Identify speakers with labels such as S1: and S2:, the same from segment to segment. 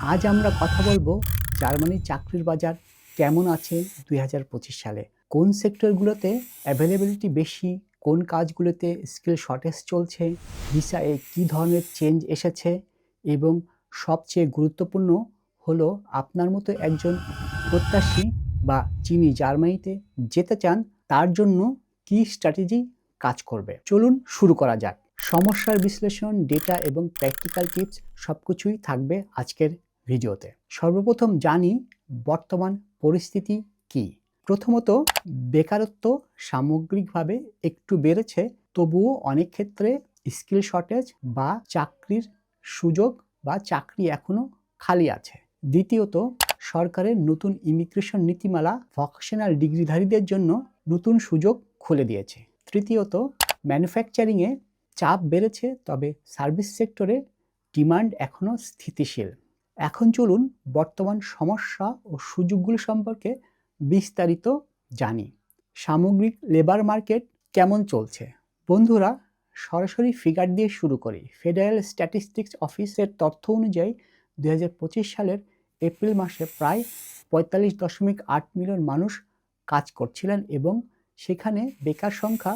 S1: আজ আমরা কথা বলব জার্মানির চাকরির বাজার কেমন আছে দু হাজার পঁচিশ সালে? কোন সেক্টরগুলোতে অ্যাভেলেবিলিটি বেশি? কোন কাজগুলোতে স্কিল শর্টেজ চলছে? ভিসায়ে কী ধরনের চেঞ্জ এসেছে? এবং সবচেয়ে গুরুত্বপূর্ণ হলো আপনার মতো একজন প্রত্যাশী বা যিনি জার্মানিতে যেতে চান, তার জন্য কী স্ট্র্যাটেজি কাজ করবে? চলুন শুরু করা যাক। সমস্যার বিশ্লেষণ ডেটা এবং প্র্যাকটিক্যাল টিপস সব কিছুই থাকবে আজকের ভিডিওতে। সর্বপ্রথম জানি বর্তমান পরিস্থিতি কি। প্রথমত, বেকারত্ব সামগ্রিকভাবে একটু বেড়েছে, তবুও অনেক ক্ষেত্রে স্কিল শর্টেজ বা চাকরির সুযোগ বা চাকরি এখনও খালি আছে। দ্বিতীয়ত, সরকারের নতুন ইমিগ্রেশন নীতিমালা ভকেশনাল ডিগ্রিধারীদের জন্য নতুন সুযোগ খুলে দিয়েছে। তৃতীয়ত, ম্যানুফ্যাকচারিংয়ে চাপ বেড়েছে, তবে সার্ভিস সেক্টরে ডিমান্ড এখনও স্থিতিশীল। এখন চলুন বর্তমান সমস্যা ও সুযোগগুলো সম্পর্কে বিস্তারিত জানি। সামগ্রিক লেবার মার্কেট কেমন চলছে? বন্ধুরা, সরাসরি ফিগার দিয়ে শুরু করি। ফেডারেল স্ট্যাটিস্টিক্স অফিসের তথ্য অনুযায়ী দু হাজার পঁচিশ সালের এপ্রিল মাসে প্রায় পঁয়তাল্লিশ দশমিক আট মিলিয়ন মানুষ কাজ করছিলেন এবং সেখানে বেকার সংখ্যা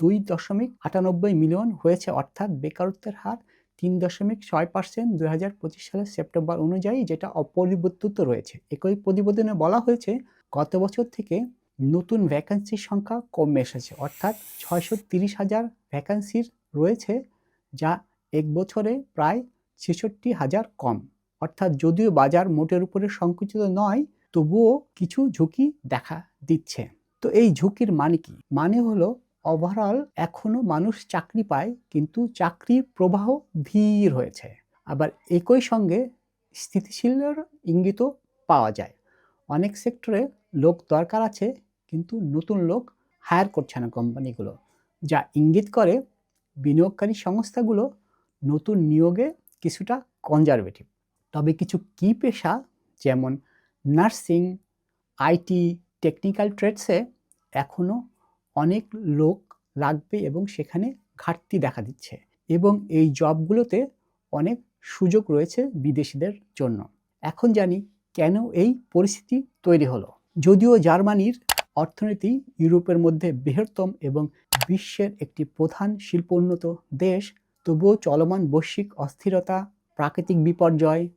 S1: দুই দশমিক আটানব্বই মিলিয়ন হয়েছে, অর্থাৎ বেকারত্বের হার তিন দশমিক ছয় পার্সেন্ট দুই হাজার পঁচিশ সালের সেপ্টেম্বর অনুযায়ী যেটা অপরিবর্তিত রয়েছে। একই প্রতিবেদনে বলা হয়েছে, গত বছর থেকে নতুন ভ্যাকান্সির সংখ্যা কমে এসেছে। অর্থাৎ ছয়শো তিরিশ হাজার ভ্যাকান্সির রয়েছে, যা এক বছরে প্রায় ছেষট্টি হাজার কম। অর্থাৎ যদিও বাজার মোটের উপরে সংকুচিত নয়, তবুও কিছু ঝুঁকি দেখা দিচ্ছে। তো এই ঝুঁকির মানে কি? মানে হলো ওভারঅল এখনও মানুষ চাকরি পায়, কিন্তু চাকরির প্রবাহ ধীর হয়েছে। আবার একই সঙ্গে স্থিতিশীলের ইঙ্গিতও পাওয়া যায়। অনেক সেক্টরে লোক দরকার আছে, কিন্তু নতুন লোক হায়ার করছে না কোম্পানিগুলো, যা ইঙ্গিত করে বিনিয়োগকারী সংস্থাগুলো নতুন নিয়োগে কিছুটা কনজারভেটিভ তবে কিছু কি পেশা, যেমন নার্সিং আইটি টেকনিক্যাল ট্রেডসে এখনও অনেক লোক লাগবে এবং সেখানে ঘাটতি দেখা দিচ্ছে এবং এই জবগুলোতে অনেক সুযোগ রয়েছে বিদেশিদের জন্য। এখন জানি কেন এই পরিস্থিতি তৈরি হলো। যদিও জার্মানির অর্থনীতি ইউরোপের মধ্যে বৃহত্তম এবং বিশ্বের একটি প্রধান শিল্পোন্নত দেশ, তবুও চলমান বৈশ্বিক অস্থিরতা, প্রাকৃতিক বিপর্যয়,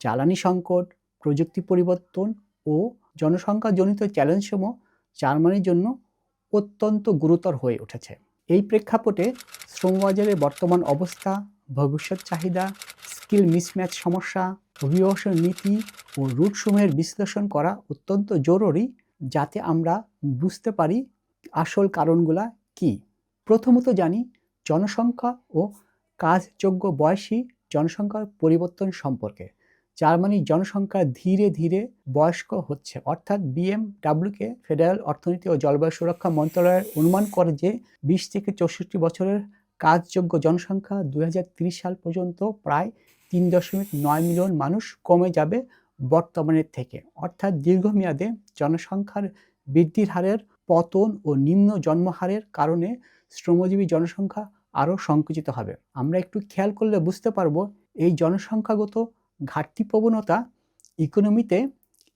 S1: জ্বালানি সংকট, প্রযুক্তি পরিবর্তন ও জনসংখ্যাজনিত চ্যালেঞ্জসমূহ জার্মানির জন্য অত্যন্ত গুরুতর হয়ে উঠেছে। এই প্রেক্ষাপটে শ্রমবাজারের বর্তমান অবস্থা, ভবিষ্যৎ চাহিদা, স্কিল মিসম্যাচ সমস্যা, অভিবাসন নীতি ও রুটসমূহের বিশ্লেষণ করা অত্যন্ত জরুরি যাতে আমরা বুঝতে পারি আসল কারণগুলা কি। প্রথমত জানি জনসংখ্যা ও কাজযোগ্য বয়সী জনসংখ্যার পরিবর্তন সম্পর্কে। জার্মানির জনসংখ্যা ধীরে ধীরে বয়স্ক হচ্ছে। অর্থাৎ বিএমডাব্লিউকে ফেডারেল অর্থনীতি ও জলবায়ু সুরক্ষা মন্ত্রণালয়ের অনুমান করে যে বিশ থেকে চৌষট্টি বছরের কাজযোগ্য জনসংখ্যা দু সাল পর্যন্ত প্রায় তিন দশমিক নয় মিলিয়ন মানুষ কমে যাবে বর্তমানের থেকে। অর্থাৎ দীর্ঘমেয়াদে জনসংখ্যার বৃদ্ধির হারের পতন ও নিম্ন জন্মহারের কারণে শ্রমজীবী জনসংখ্যা আরও সংকুচিত হবে। আমরা একটু খেয়াল করলে বুঝতে পারব, এই জনসংখ্যাগত ঘাটতি প্রবণতা ইকোনমিতে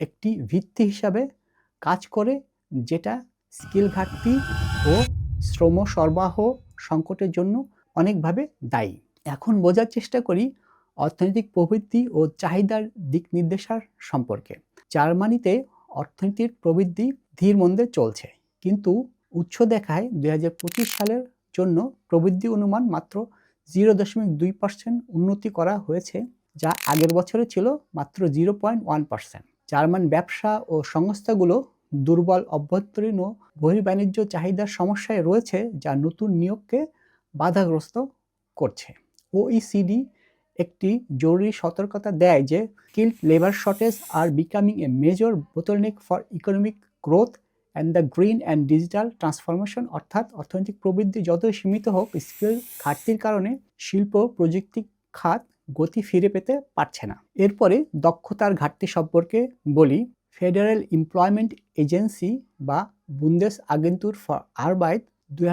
S1: একটি ভিত্তি হিসাবে কাজ করে, যেটা স্কিল ঘাটতি ও শ্রম সরবরাহ সংকটের জন্য অনেকভাবে দায়ী। এখন বোঝার চেষ্টা করি অর্থনৈতিক প্রবৃদ্ধি ও চাহিদার দিক নির্দেশার সম্পর্কে। জার্মানিতে অর্থনীতির প্রবৃদ্ধি ধীর মন্দে চলছে, কিন্তু উচ্চ দেখায় দু হাজার পঁচিশ সালের জন্য প্রবৃদ্ধি অনুমান মাত্র জিরো দশমিক দুই পার্সেন্ট উন্নতি করা হয়েছে। যা আগের বছরে ছিল মাত্র zero point one percent German ব্যবসা ও সংস্থাগুলো দুর্বল অভ্যন্তরীণ ও বহির্বাণিজ্য চাহিদার সমস্যায় রয়েছে, যা নতুন নিয়োগকে বাধাগ্রস্ত করছে। ওইসিডি একটি জরুরি সতর্কতা দেয় যে skilled labour shortage R becoming a major bottleneck for economic growth and the green and digital transformation অর্থাৎ অর্থনৈতিক প্রবৃদ্ধি যতই সীমিত হোক, স্কিল ঘাটতির কারণে শিল্প, প্রযুক্তি খাত গতি ফিরে পেতে পারছে না। এরপরে দক্ষতার ঘাটতি সম্পর্কে বলি ফেডারেল এমপ্লয়মেন্ট এজেন্সি বা বুন্দেস আগেন্তুর ফর আরবাইট দুই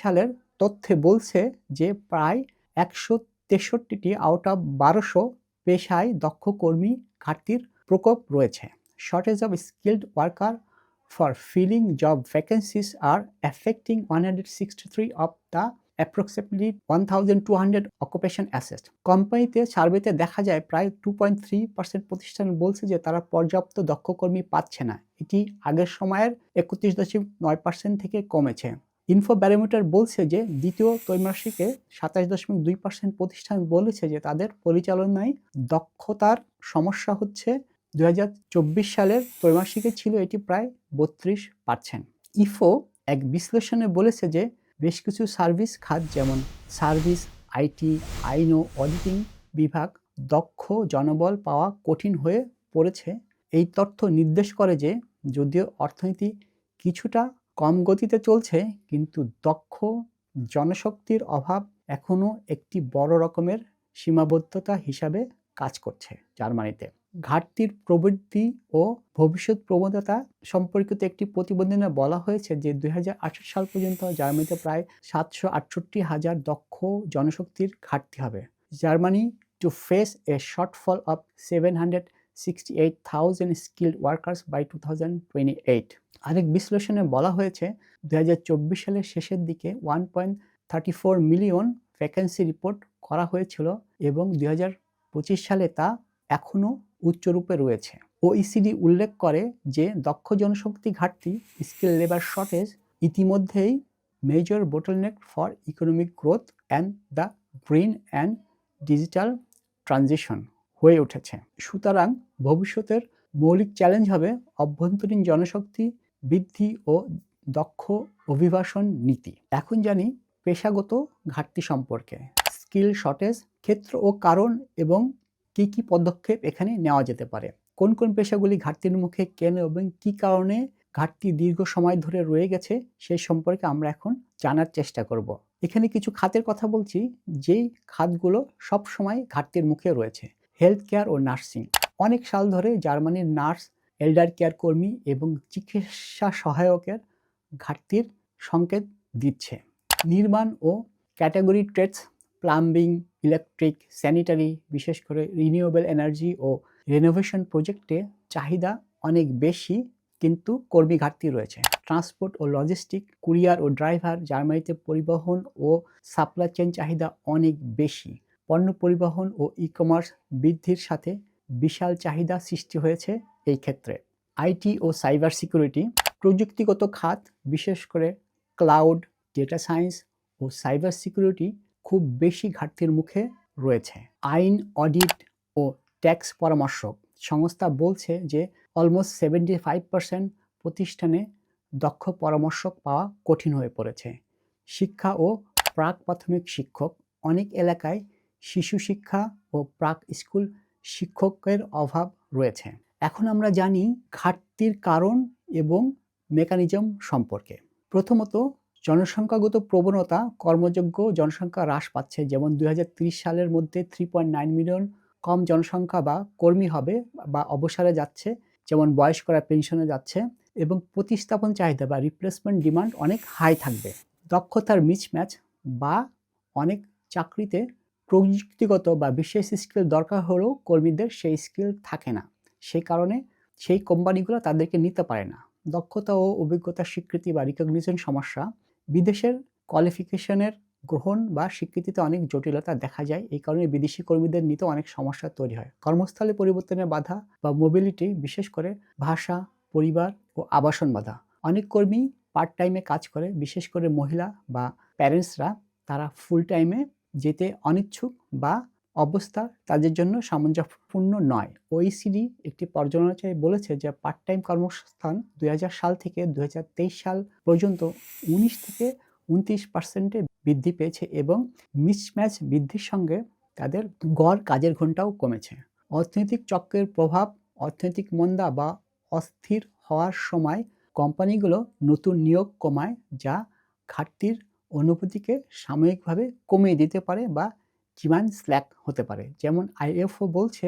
S1: সালের তথ্যে বলছে যে প্রায় একশো তেষট্টিটি আউট অফ বারোশো পেশায় দক্ষ কর্মী ঘাটতির প্রকোপ রয়েছে। Shortage of skilled worker for filling job vacancies are affecting one hundred sixty three of the approximately one thousand two hundred occupation assessed কোম্পানিতে সার্ভেতে দেখা যায় প্রায় টু পয়েন্ট থ্রি পার্সেন্ট প্রতিষ্ঠান বলছে যে তারা পর্যাপ্ত দক্ষ কর্মী পাচ্ছে না। এটি আগের সময়ের একত্রিশ দশমিক নয় পার্সেন্ট থেকে কমেছে। ইনফো ব্যারোমিটার বলছে যে দ্বিতীয় ত্রৈমাসিকে সাতাশ দশমিক দুই পার্সেন্ট প্রতিষ্ঠান বলেছে যে তাদের পরিচালনায় দক্ষতার সমস্যা হচ্ছে দু হাজার চব্বিশ সালের ত্রৈমাসিকে ছিল এটি প্রায় বত্রিশ পার্সেন্ট ইফো এক বিশ্লেষণে বলেছে যে বেশ কিছু সার্ভিস খাত যেমন সার্ভিস, আইটি, আইন ও অডিটিং বিভাগ দক্ষ জনবল পাওয়া কঠিন হয়ে পড়েছে। এই তথ্য নির্দেশ করে যে যদিও অর্থনীতি কিছুটা কম গতিতে চলছে, কিন্তু দক্ষ জনশক্তির অভাব এখনও একটি বড় রকমের সীমাবদ্ধতা হিসাবে কাজ করছে জার্মানিতে। ঘাটতির প্রবৃদ্ধি ও ভবিষ্যৎ প্রবণতা সম্পর্কিত একটি প্রতিবেদনে বলা হয়েছে যে দুই হাজার আঠাশ সাল পর্যন্ত জার্মানিতে প্রায় সাতশো আটষট্টি হাজার দক্ষ জনশক্তির ঘাটতি হবে। Germany to face a shortfall of seven hundred sixty eight thousand skilled workers by two thousand twenty eight আরেক বিশ্লেষণে বলা হয়েছে, দুই হাজার চব্বিশ সালের শেষের দিকে one point thirty four million vacancy report করা হয়েছিল এবং দুই হাজার পঁচিশ সালে তা এখনও উচ্চরূপে রয়েছে। ওইসিডি উল্লেখ করে যে দক্ষ জনশক্তি ঘাটতি স্কিল লেবার শর্টেজ ইতিমধ্যেই major bottleneck for economic growth and the green and digital transition হয়ে উঠেছে। সুতরাং ভবিষ্যতের মৌলিক চ্যালেঞ্জ হবে অভ্যন্তরীণ জনশক্তি বৃদ্ধি ও দক্ষ অভিবাসন নীতি। এখন জানি পেশাগত ঘাটতি সম্পর্কে। স্কিল শর্টেজ ক্ষেত্র ও কারণ এবং কি কি পদক্ষেপ এখানে নেওয়া যেতে পারে? কোন কোন পেশাগুলি ঘাটতির মুখে কেন এবং কি কারণে ঘাটতি দীর্ঘ সময় ধরে রয়ে গেছে সেই সম্পর্কে আমরা এখন জানার চেষ্টা করব। এখানে কিছু খাতের কথা বলছি, যেই খাতগুলো সব সময় ঘাটতির মুখে রয়েছে। হেলথ কেয়ার ও নার্সিং। অনেক সাল ধরে জার্মানির নার্স, এল্ডার কেয়ার কর্মী এবং চিকিৎসা সহায়কের ঘাটতির সংকেত দিচ্ছে। নির্মাণ ও category trades, plumbing electric sanitary বিশেষ করে রিনিউয়েবল এনার্জি ও রেনোভেশন প্রজেক্টে চাহিদা অনেক বেশি, কিন্তু কর্মী ঘাটতি রয়েছে। ট্রান্সপোর্ট ও লজিস্টিক কুরিয়ার ও ড্রাইভার জার্মানিতে পরিবহন ও সাপ্লাই চেন চাহিদা অনেক বেশি। পণ্য পরিবহন ও ই কমার্স বৃদ্ধির সাথে বিশাল চাহিদা সৃষ্টি হয়েছে এই ক্ষেত্রে। আইটি ও সাইবার সিকিউরিটি প্রযুক্তিগত খাত, বিশেষ করে ক্লাউড ডেটা সায়েন্স ও সাইবার সিকিউরিটি খুব বেশি ঘাটতির মুখে রয়েছে। আইন, অডিট ও ট্যাক্স পরামর্শক সংস্থা বলছে যে, অলমোস্ট সেভেন্টি ফাইভ পার্সেন্ট প্রতিষ্ঠানে দক্ষ পরামর্শক পাওয়া কঠিন হয়ে পড়েছে। শিক্ষা ও প্রাক প্রাথমিক শিক্ষক অনেক এলাকায় শিশু শিক্ষা ও প্রাক স্কুল শিক্ষকের অভাব রয়েছে। এখন আমরা জানি ঘাটতির কারণ এবং মেকানিজম সম্পর্কে। প্রথমত জনসংখ্যাগত প্রবণতা কর্মযোগ্য জনসংখ্যা হ্রাস পাচ্ছে। যেমন দু হাজার ত্রিশ সালের মধ্যে থ্রি পয়েন্ট নাইন মিলিয়ন কম জনসংখ্যা বা কর্মী হবে বা অবসরে যাচ্ছে, যেমন বয়স্করা পেনশনে যাচ্ছে এবং প্রতিস্থাপন চাহিদা বা রিপ্লেসমেন্ট ডিমান্ড অনেক হাই থাকবে। দক্ষতার মিসম্যাচ বা অনেক চাকরিতে প্রযুক্তিগত বা বিশেষ স্কিল দরকার হলেও কর্মীদের সেই স্কিল থাকে না। সেই কারণে সেই কোম্পানিগুলো তাদেরকে নিতে পারে না। দক্ষতা ও অভিজ্ঞতার স্বীকৃতি বা রিকগনিশন সমস্যা বিদেশের কোয়ালিফিকেশনের গ্রহণ বা স্বীকৃতিতে অনেক জটিলতা দেখা যায়। এই কারণে বিদেশি কর্মীদের নিতে অনেক সমস্যা তৈরি হয়। কর্মস্থলে পরিবর্তনের বাধা বা মোবিলিটি বিশেষ করে ভাষা, পরিবার ও আবাসন বাধা। অনেক কর্মী পার্ট টাইমে কাজ করে, বিশেষ করে মহিলা বা প্যারেন্টসরা তারা ফুল টাইমে যেতে অনিচ্ছুক বা অবস্থা তাদের জন্য সামঞ্জস্যপূর্ণ নয়। ওইসিডি একটি পর্যালোচনায় বলেছে যে পার্ট টাইম কর্মসংস্থান দুই সাল থেকে দু হাজার তেইশ সাল পর্যন্ত উনিশ থেকে উনত্রিশ পার্সেন্টে বৃদ্ধি পেয়েছে এবং মিসম্যাচ বৃদ্ধির সঙ্গে তাদের গড় কাজের ঘন্টাও কমেছে। অর্থনৈতিক চক্রের প্রভাব, অর্থনৈতিক মন্দা বা অস্থির হওয়ার সময় কোম্পানিগুলো নতুন নিয়োগ কমায় যা ঘাটতির অনুভূতিকে সাময়িকভাবে কমিয়ে দিতে পারে বা ডিমান্ড স্ল্যাক হতে পারে। যেমন আইএফও বলছে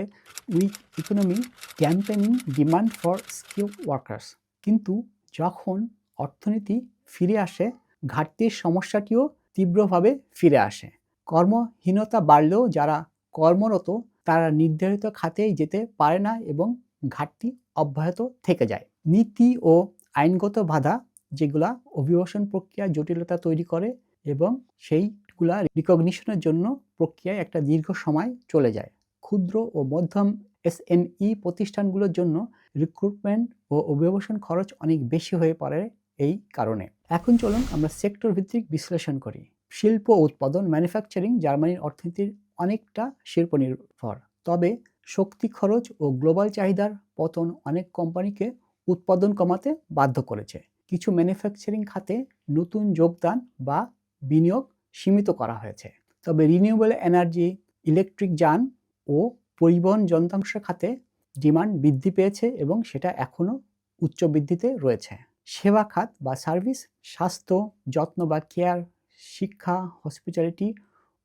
S1: weak economy campaigning demand for skill workers কিন্তু যখন অর্থনীতি ফিরে আসে, ঘাটতির সমস্যাটিও তীব্রভাবে ফিরে আসে। কর্মহীনতা বাড়লেও যারা কর্মরত, তারা নির্ধারিত খাতেই যেতে পারে না এবং ঘাটতি অব্যাহত থেকে যায়। নীতি ও আইনগত বাধা যেগুলা অভিবাসন প্রক্রিয়া জটিলতা তৈরি করে এবং সেইগুলা রিকগনিশনের জন্য প্রক্রিয়ায় একটা দীর্ঘ সময় চলে যায়। ক্ষুদ্র ও মধ্যম এসএমই প্রতিষ্ঠানগুলোর জন্য রিক্রুটমেন্ট ও অভিবাসন খরচ অনেক বেশি হয়ে পড়ে এই কারণে। এখন চলুন আমরা সেক্টর ভিত্তিক বিশ্লেষণ করি। শিল্প উৎপাদন ম্যানুফ্যাকচারিং জার্মানির অর্থনীতির অনেকটা শিল্প নির্ভর তবে শক্তি খরচ ও গ্লোবাল চাহিদার পতন অনেক কোম্পানিকে উৎপাদন কমাতে বাধ্য করেছে। কিছু ম্যানুফ্যাকচারিং খাতে নতুন যোগদান বা বিনিয়োগ সীমিত করা হয়েছে। তবে রিনিউয়েবল এনার্জি ইলেকট্রিক যান ও পরিবহন যন্ত্রাংশ খাতে ডিমান্ড বৃদ্ধি পেয়েছে এবং সেটা এখনও উচ্চ বৃদ্ধিতে রয়েছে। সেবা খাত বা সার্ভিস স্বাস্থ্য, যত্ন বা কেয়ার শিক্ষা হসপিটালিটি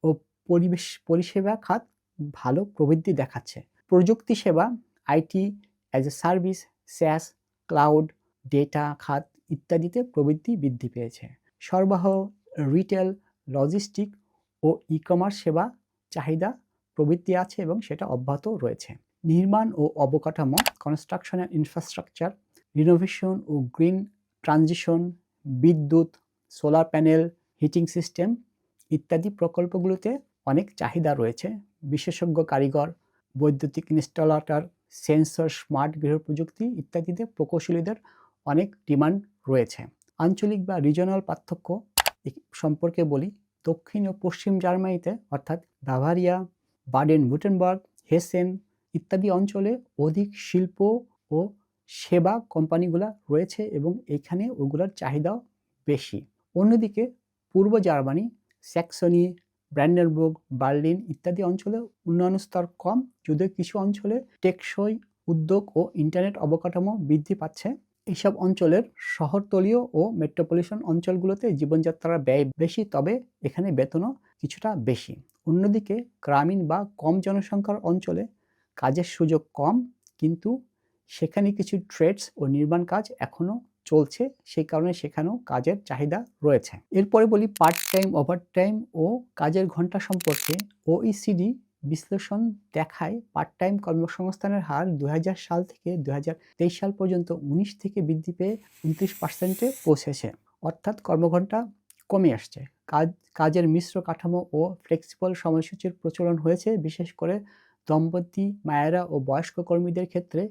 S1: ও পরিবেশ পরিষেবা খাত ভালো প্রবৃদ্ধি দেখাচ্ছে। প্রযুক্তি সেবা IT as a service SaaS cloud data খাত ইত্যাদিতে প্রবৃদ্ধি বৃদ্ধি পেয়েছে। সরবরাহ রিটেল লজিস্টিক ও ই কমার্স সেবা চাহিদা প্রবৃত্তি আছে এবং সেটা অব্যাহত রয়েছে। নির্মাণ ও অবকাঠামো কনস্ট্রাকশন অ্যান্ড ইনফ্রাস্ট্রাকচার রিনোভেশন ও গ্রিন ট্রানজিশন বিদ্যুৎ সোলার প্যানেল হিটিং সিস্টেম ইত্যাদি প্রকল্পগুলোতে অনেক চাহিদা রয়েছে। বিশেষজ্ঞ কারিগর, বৈদ্যুতিক ইনস্টলাটার সেন্সর স্মার্ট গৃহ প্রযুক্তি ইত্যাদিতে প্রকৌশলীদের অনেক ডিমান্ড রয়েছে। আঞ্চলিক বা রিজনাল পার্থক্য সম্পর্কে বলি। দক্ষিণ ও পশ্চিম জার্মানিতে, অর্থাৎ বাভারিয়া বাডেন বুটেনবার্গ হেসেন ইত্যাদি অঞ্চলে অধিক শিল্প ও সেবা কোম্পানিগুলা রয়েছে এবং এখানে ওগুলোর চাহিদাও বেশি। অন্যদিকে পূর্ব জার্মানি, স্যাক্সনি, ব্র্যান্ডেনবুর্গ, বার্লিন ইত্যাদি অঞ্চলে উন্নয়ন স্তর কম, যদিও কিছু অঞ্চলে টেকসই উদ্যোগ ও ইন্টারনেট অবকাঠামো বৃদ্ধি পাচ্ছে। এইসব অঞ্চলের শহরতলীয় ও মেট্রোপলিটন অঞ্চলগুলোতে জীবনযাত্রার ব্যয় বেশি, তবে এখানে বেতনও কিছুটা বেশি। অন্যদিকে গ্রামীণ বা কম জনসংখ্যার অঞ্চলে কাজের সুযোগ কম, কিন্তু সেখানে কিছু ট্রেডস ও নির্মাণ কাজ এখনও চলছে, সেই কারণে সেখানেও কাজের চাহিদা রয়েছে। এরপরে বলি পার্ট টাইম ওভার টাইম ও কাজের ঘণ্টা সম্পর্কে। ওইসিডি বিশ্লেষণ দেখায় পার্ট টাইম কর্মসংস্থানের হার দু হাজার সাল থেকে দুহাজার তেইশ সাল পর্যন্ত উনিশ থেকে বৃদ্ধি পেয়ে উনত্রিশ পার্সেন্টে পৌঁছেছে। অর্থাৎ কর্মঘণ্টা কমে আসছে। কাজ, কাজের মিশ্র কাঠামো ও ফ্লেক্সিবল সময়সূচির প্রচলন হয়েছে। বিশেষ করে দম্পতি, মায়েরা ও বয়স্ক কর্মীদের ক্ষেত্রে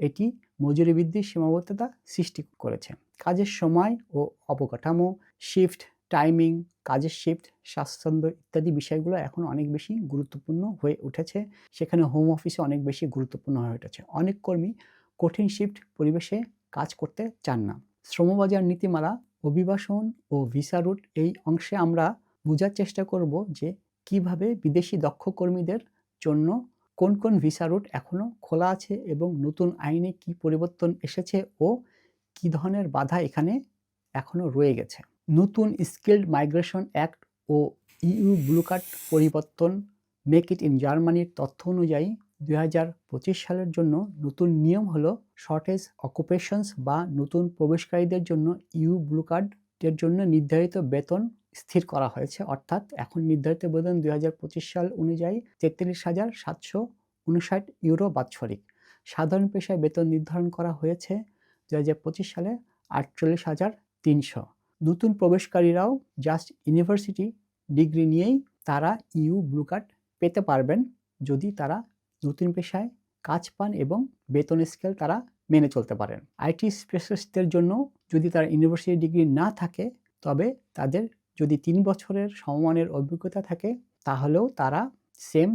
S1: এটি মজুরি বৃদ্ধির সীমাবদ্ধতা সৃষ্টি করেছে। কাজের সময় ও অবকাঠামো শিফট টাইমিং কাজের শিফট স্বাচ্ছন্দ্য ইত্যাদি বিষয়গুলো এখন অনেক বেশি গুরুত্বপূর্ণ হয়ে উঠেছে। সেখানে হোম অফিসে অনেক বেশি গুরুত্বপূর্ণ হয়ে উঠেছে। অনেক কর্মী কঠিন শিফট পরিবেশে কাজ করতে চান না। শ্রমবাজার নীতিমালা, অভিবাসন ও ভিসা রুট এই অংশে আমরা বোঝার চেষ্টা করব যে কীভাবে বিদেশি দক্ষ কর্মীদের জন্য কোন কোন ভিসা রুট এখনও খোলা আছে এবং নতুন আইনে কি পরিবর্তন এসেছে ও কী ধরনের বাধা এখানে এখনও রয়ে গেছে। নতুন স্কিল্ড মাইগ্রেশন অ্যাক্ট ও ইউ ব্লু কার্ড পরিবর্তন মেক ইট ইন জার্মানির তথ্য অনুযায়ী দু হাজার পঁচিশ সালের জন্য নতুন নিয়ম হলো শর্টেজ অকুপেশনস বা নতুন প্রবেশকারীদের জন্য ইউ ব্লু কার্ডের জন্য নির্ধারিত বেতন স্থির করা হয়েছে। অর্থাৎ এখন নির্ধারিত বেতন দুই হাজার পঁচিশ সাল অনুযায়ী তেত্রিশ হাজার সাতশো উনষাট ইউরো বাৎসরিক। সাধারণ পেশায় বেতন নির্ধারণ করা হয়েছে দু হাজার পঁচিশ সালে আটচল্লিশ হাজার তিনশো। নতুন প্রবেশকারীরাও জাস্ট ইউনিভার্সিটি ডিগ্রি নিয়েই তারা ইউ ব্লু কার্ড পেতে পারবেন যদি তারা নতুন পেশায় কাজ পান এবং বেতন স্কেল তারা মেনে চলতে পারেন। আইটি স্পেশালিস্টদের জন্য যদি তারা ইউনিভার্সিটি ডিগ্রি না থাকে, তবে তাদের যদি তিন বছরের সমমানের অভিজ্ঞতা থাকে, তাহলেও তারা সেম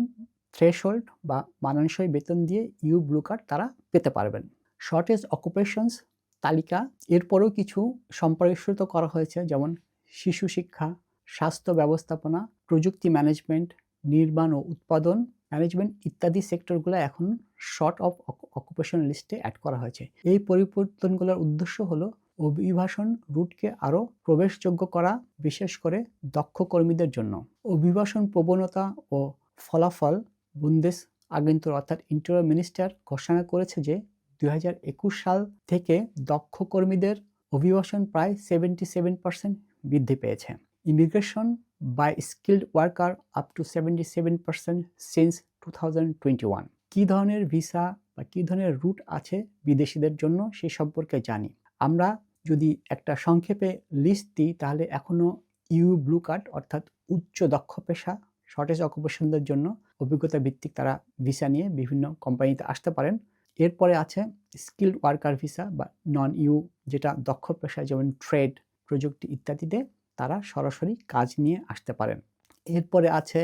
S1: থ্রেশহোল্ড বা মানানসই বেতন দিয়ে ইউ ব্লু কার্ড তারা পেতে পারবেন। শর্টেজ অকুপেশনস তালিকা। এরপরও কিছু সম্প্রসারিত করা হয়েছে, যেমন শিশু শিক্ষা, স্বাস্থ্য ব্যবস্থাপনা, প্রযুক্তি ম্যানেজমেন্ট, নির্মাণ ও উৎপাদন, ম্যানেজমেন্ট ইত্যাদি সেক্টরগুলো এখন শর্ট অফ অকুপেশন লিস্টে অ্যাড করা হয়েছে। এই পরিবর্তনগুলোর উদ্দেশ্য হলো অভিবাসন রুটকে আরও প্রবেশযোগ্য করা, বিশেষ করে দক্ষ কর্মীদের জন্য। অভিবাসন প্রবণতা ও ফলাফল বুন্দেস আগেন্তুর অর্থাৎ ইন্টারিয়ার মিনিস্টার ঘোষণা করেছে যে দুই হাজার একুশ সাল থেকে দক্ষ কর্মীদের অভিবাসন প্রায় সেভেন্টি সেভেন পার্সেন্ট বৃদ্ধি পেয়েছে। Immigration by skilled worker up to 77% since 2021 কি ধরনের ভিসা বা কী ধরনের রুট আছে বিদেশিদের জন্য সে সম্পর্কে জানি। আমরা যদি একটা সংক্ষেপে লিস্ট দিই, তাহলে এখনও ইউ ব্লু কার্ড অর্থাৎ উচ্চ দক্ষ পেশা শর্টেজ অকুপেশনদের জন্য অভিজ্ঞতা ভিত্তিক তারা ভিসা নিয়ে বিভিন্ন কোম্পানিতে আসতে পারেন। এরপরে আছে স্কিল্ড ওয়ার্কার ভিসা বা নন ইউ যেটা দক্ষ পেশা যেমন ট্রেড প্রযুক্তি ইত্যাদিতে তারা সরাসরি কাজ নিয়ে আসতে পারেন। এরপরে আছে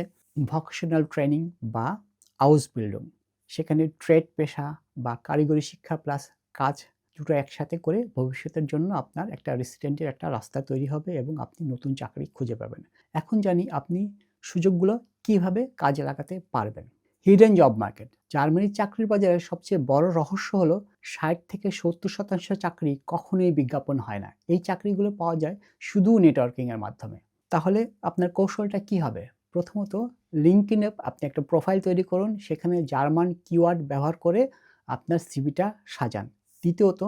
S1: ভকেশনাল ট্রেনিং বা হাউস বিল্ডিং সেখানে ট্রেড পেশা বা কারিগরি শিক্ষা প্লাস কাজ দুটো একসাথে করে ভবিষ্যতের জন্য আপনার একটা রেসিডেন্টের একটা রাস্তা তৈরি হবে এবং আপনি নতুন চাকরি খুঁজে পাবেন। এখন জানি আপনি সুযোগগুলো কীভাবে কাজে লাগাতে পারবেন। হিডেন জব মার্কেট জার্মানির চাকরির বাজারে সবচেয়ে বড় রহস্য হলো ষাট থেকে সত্তর শতাংশ চাকরি কখনোই বিজ্ঞাপন হয় না। এই চাকরিগুলো পাওয়া যায় শুধু নেটওয়ার্কিংয়ের মাধ্যমে। তাহলে আপনার কৌশলটা কি হবে? প্রথমত লিঙ্কইন অ্যাপ আপনি একটা প্রোফাইল তৈরি করুন, সেখানে জার্মান কিওয়ার্ড ব্যবহার করে আপনার সিভিটা সাজান। দ্বিতীয়ত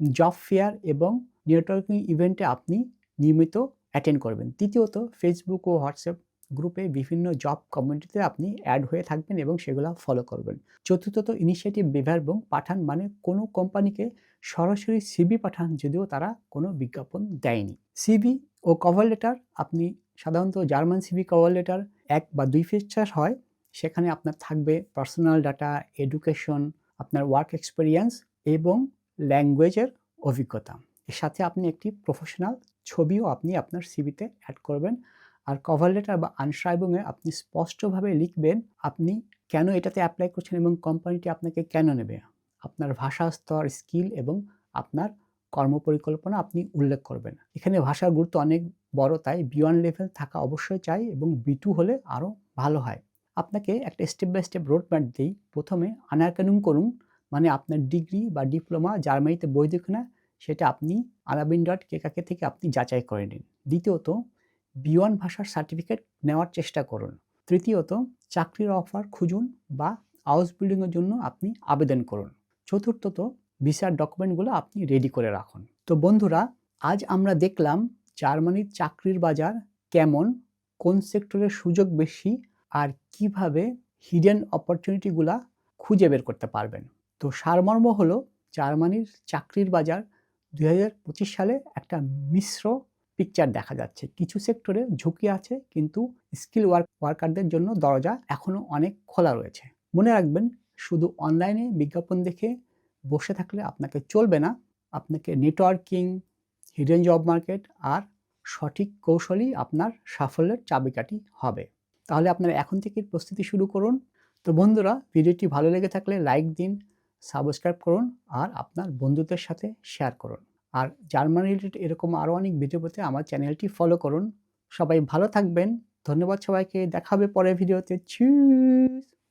S1: জব ফেয়ার এবং নেটওয়ার্কিং ইভেন্টে আপনি নিয়মিত অ্যাটেন্ড করবেন। তৃতীয়ত ফেসবুক ও হোয়াটসঅ্যাপ গ্রুপে বিভিন্ন জব কমিউনিটিতে আপনি অ্যাড হয়ে থাকবেন এবং সেগুলো ফলো করবেন। চতুর্থত ইনিশিয়েটিভ বিভার এবং পাঠান মানে কোনো কোম্পানিকে সরাসরি সিবি পাঠান যদিও তারা কোনো বিজ্ঞাপন দেয়নি। সিবি ও কভার লেটার আপনি সাধারণত জার্মান সিবি কভার লেটার এক বা দুই ফিচার হয়, সেখানে আপনার থাকবে পার্সোনাল ডাটা এডুকেশন আপনার ওয়ার্ক এক্সপিরিয়েন্স এবং ল্যাঙ্গুয়েজের অভিজ্ঞতা। এর সাথে আপনি একটি প্রফেশনাল ছবিও আপনি আপনার সিবিতে অ্যাড করবেন। আর কভার লেটার বা আনসাইবিংয়ে আপনি স্পষ্টভাবে লিখবেন আপনি কেন এটাতে অ্যাপ্লাই করছেন এবং কোম্পানিটি আপনাকে কেন নেবে। আপনার ভাষা স্তর স্কিল এবং আপনার কর্মপরিকল্পনা আপনি উল্লেখ করবেন। এখানে ভাষার গুরুত্ব অনেক বড়, তাই বি ওয়ান লেভেল থাকা অবশ্যই চাই এবং বি টু হলে আরও ভালো হয়। আপনাকে একটা step by step road map দিই। প্রথমে আনারকানুম করুন মানে আপনার ডিগ্রি বা ডিপ্লোমা জার্মানিতে বৈধ কিনা, সেটা আপনি আরাবিন ডট কেকাকে থেকে আপনি যাচাই করে নিন। দ্বিতীয়ত বিওয়ান ভাষার সার্টিফিকেট নেওয়ার চেষ্টা করুন। তৃতীয়ত, চাকরির অফার খুঁজুন বা হাউস বিল্ডিংয়ের জন্য আপনি আবেদন করুন। চতুর্থত ভিসার ডকুমেন্টগুলো আপনি রেডি করে রাখুন। তো বন্ধুরা, আজ আমরা দেখলাম জার্মানির চাকরির বাজার কেমন, কোন সেক্টরের সুযোগ বেশি, আর কীভাবে হিডেন অপরচুনিটিগুলা খুঁজে বের করতে পারবেন। তো সারমর্ম হলো, জার্মানির চাকরির বাজার দু হাজার পঁচিশ সালে একটা মিশ্র পিকচার দেখা যাচ্ছে। কিছু সেক্টরে ঝুঁকি আছে, কিন্তু স্কিল ওয়ার্ক ওয়ার্কারদের জন্য দরজা এখনও অনেক খোলা রয়েছে। মনে রাখবেন, শুধু অনলাইনে বিজ্ঞাপন দেখে বসে থাকলে আপনাকে চলবে না। আপনাকে নেটওয়ার্কিং হিডেন জব মার্কেট আর সঠিক কৌশলই আপনার সাফল্যের চাবিকাঠি হবে। তাহলে আপনারা এখন থেকে প্রস্তুতি শুরু করুন। তো বন্ধুরা, ভিডিওটি ভালো লেগে থাকলে লাইক দিন সাবস্ক্রাইব করুন আর আপনার বন্ধুদের সাথে শেয়ার করুন। আর জার্মান রিলেটেড এরকম আরও অনেক ভিডিও পেতে আমার চ্যানেলটি ফলো করুন। সবাই ভালো থাকবেন। ধন্যবাদ সবাইকে। দেখাবে পরের ভিডিওতে চুজ